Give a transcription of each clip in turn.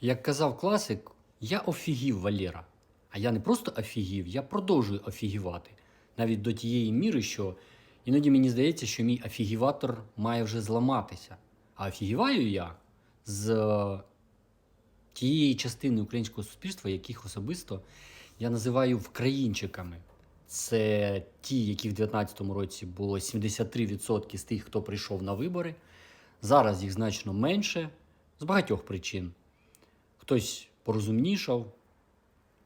Як казав класик, я офігів Валєра. А я не просто офігів, я продовжую офігівати. Навіть до тієї міри, що іноді мені здається, що мій офігіватор має вже зламатися. А офігіваю я з е, тієї частини українського суспільства, яких особисто я називаю вкраїнчиками. Це ті, які в 2019 році було 73% з тих, хто прийшов на вибори. Зараз їх значно менше з багатьох причин. Хтось порозумнішав,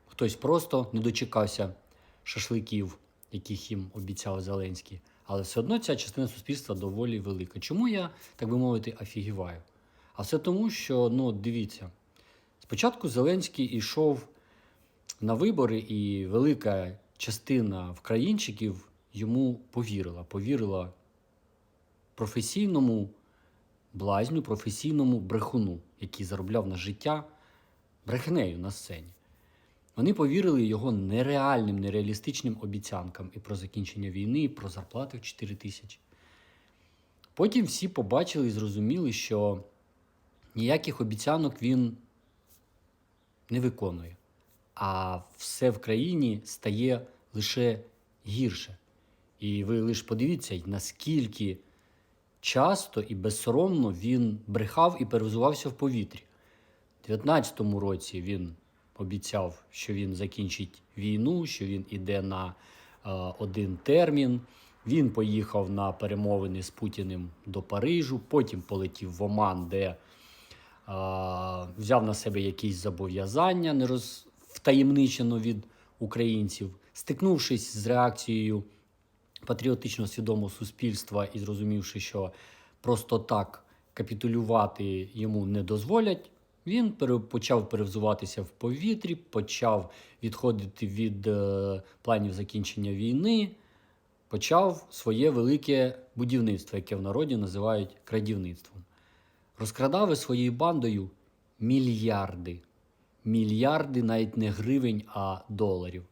хтось просто не дочекався шашликів, яких їм обіцяв Зеленський. Але все одно ця частина суспільства доволі велика. Чому я, так би мовити, офігіваю? А все тому, що, ну, дивіться, спочатку Зеленський йшов на вибори, і велика частина вкраїнчиків йому повірила. Повірила професійному блазню, професійному брехуну, який заробляв на життя брехнею на сцені. Вони повірили його нереальним, нереалістичним обіцянкам і про закінчення війни, і про зарплати в 4 тисячі. Потім всі побачили і зрозуміли, що ніяких обіцянок він не виконує, а все в країні стає лише гірше. І ви лише подивіться, наскільки часто і безсоромно він брехав і перевзувався в повітрі. У 2019 році він обіцяв, що він закінчить війну, що він іде на е, один термін. Він поїхав на перемовини з Путіним до Парижу, потім полетів в Оман, де е, взяв на себе якісь зобов'язання, не роз... втаємничено від українців, стикнувшись з реакцією патріотично свідомого суспільства і зрозумівши, що просто так капітулювати йому не дозволять, він почав перевзуватися в повітрі, почав відходити від е, планів закінчення війни, почав своє велике будівництво, яке в народі називають крадівництвом. Розкрадав із своєю бандою мільярди. Мільярди навіть не гривень, а доларів.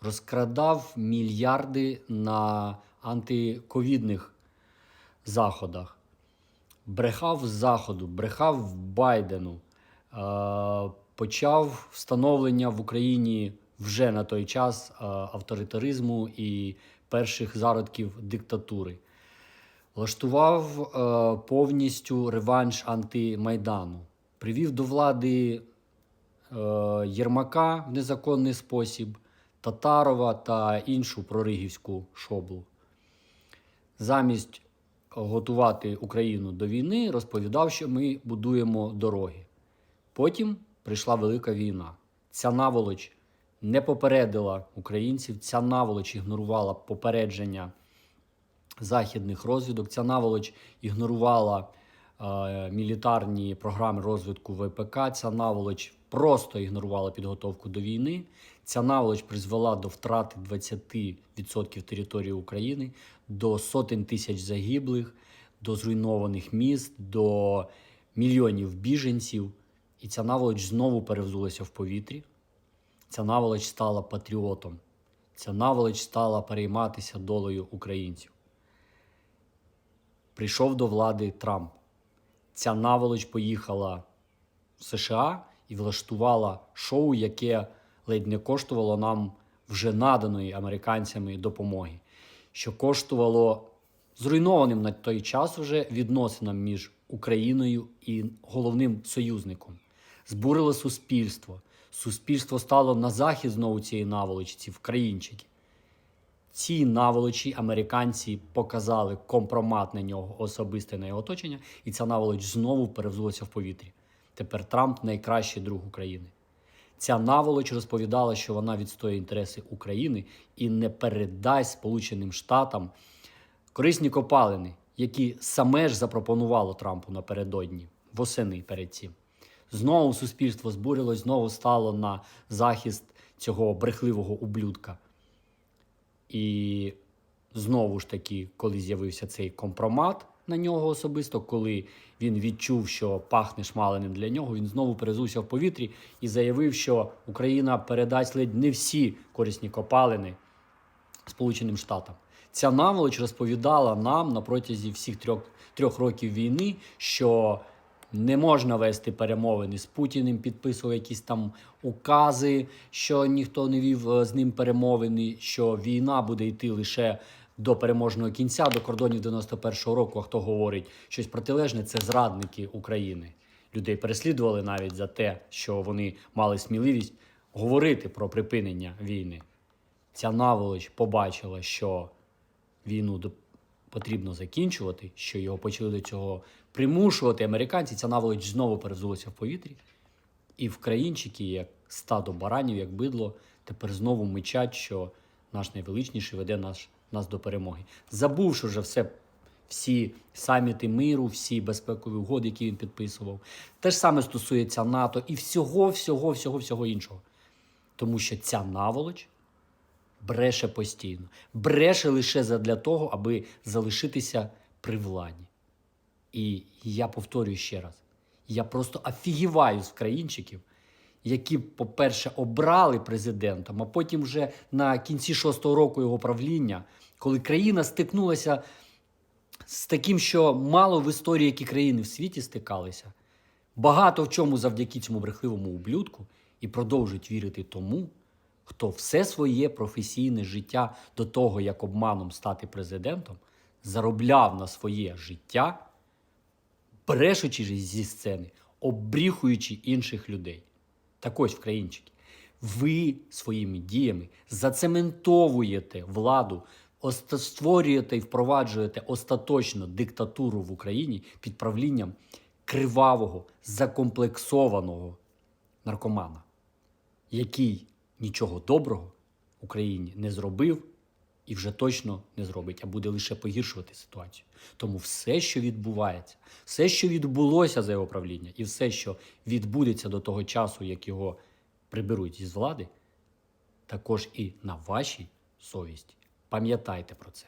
Розкрадав мільярди на антиковідних заходах. Брехав заходу, брехав Байдену, почав встановлення в Україні вже на той час е, авторитаризму і перших зародків диктатури. Влаштував е, повністю реванш антимайдану, привів до влади е, Єрмака в незаконний спосіб, Татарова та іншу проригівську шоблу. Замість готувати Україну до війни, розповідав, що ми будуємо дороги. Потім прийшла велика війна. Ця наволоч не попередила українців, ця наволоч ігнорувала попередження західних розвідок. Ця наволоч ігнорувала е, мілітарні програми розвитку ВПК. Ця наволоч просто ігнорувала підготовку до війни. Ця наволоч призвела до втрати 20% території України, до сотень тисяч загиблих, до зруйнованих міст, до мільйонів біженців. І ця наволоч знову перевзулася в повітрі. Ця наволоч стала патріотом. Ця наволоч стала перейматися долею українців. Прийшов до влади Трамп. Ця наволоч поїхала в США і влаштувала шоу, яке ледь не коштувало нам вже наданої американцями допомоги, що коштувало зруйнованим на той час вже відносинам між Україною і головним союзником. Збурило суспільство. Суспільство стало на захист знову цієї наволочці, вкраїнчики. Ці наволочі американці показали компромат на нього особисте на його оточення, і ця наволоч знову перевзулася в повітрі. Тепер Трамп найкращий друг України. Ця наволоч розповідала, що вона відстоює інтереси України і не передасть Сполученим Штатам корисні копалини, які саме ж запропонувало Трампу напередодні, восени перед цим. Знову суспільство збурилось, знову стало на захист цього брехливого ублюдка. І знову ж таки, коли з'явився цей компромат на нього особисто, коли він відчув, що пахне шмаленим для нього, він знову перезувся в повітрі і заявив, що Україна передасть ледь не всі корисні копалини Сполученим Штатам. Ця наволоч розповідала нам на протязі всіх трьох, трьох років війни, що Не можна вести перемовини з Путіним, підписував якісь там укази, що ніхто не вів е, з ним перемовини, що війна буде йти лише до переможного кінця, до кордонів 91-го року. А хто говорить щось протилежне, це зрадники України. Людей переслідували навіть за те, що вони мали сміливість говорити про припинення війни. Ця наволоч побачила, що війну до- потрібно закінчувати, що його почали до цього примушувати американці. Ця наволоч знову перевзулася в повітрі. І вкраїнчики, як стадо баранів, як бидло, тепер знову мичать, що наш найвеличніший веде нас, нас до перемоги. Забувши вже все, всі саміти миру, всі безпекові угоди, які він підписував. Те ж саме стосується НАТО і всього, всього, всього, всього іншого. Тому що ця наволоч бреше постійно, бреше лише задля того, аби залишитися при владі. І я повторюю ще раз: я просто офігіваю з країнчиків, які, по-перше, обрали президентом, а потім вже на кінці шостого року його правління, коли країна стикнулася з таким, що мало в історії, які країни в світі стикалися, багато в чому завдяки цьому брехливому ублюдку, і продовжують вірити тому, хто все своє професійне життя до того, як обманом стати президентом, заробляв на своє життя брешучи зі сцени, обріхуючи інших людей. Так ось, вкраїнчики, ви своїми діями зацементовуєте владу, створюєте і впроваджуєте остаточно диктатуру в Україні під правлінням кривавого, закомплексованого наркомана, який нічого доброго Україні не зробив і вже точно не зробить, а буде лише погіршувати ситуацію. Тому все, що відбувається, все, що відбулося за його правління, і все, що відбудеться до того часу, як його приберуть із влади, також і на вашій совісті. Пам'ятайте про це.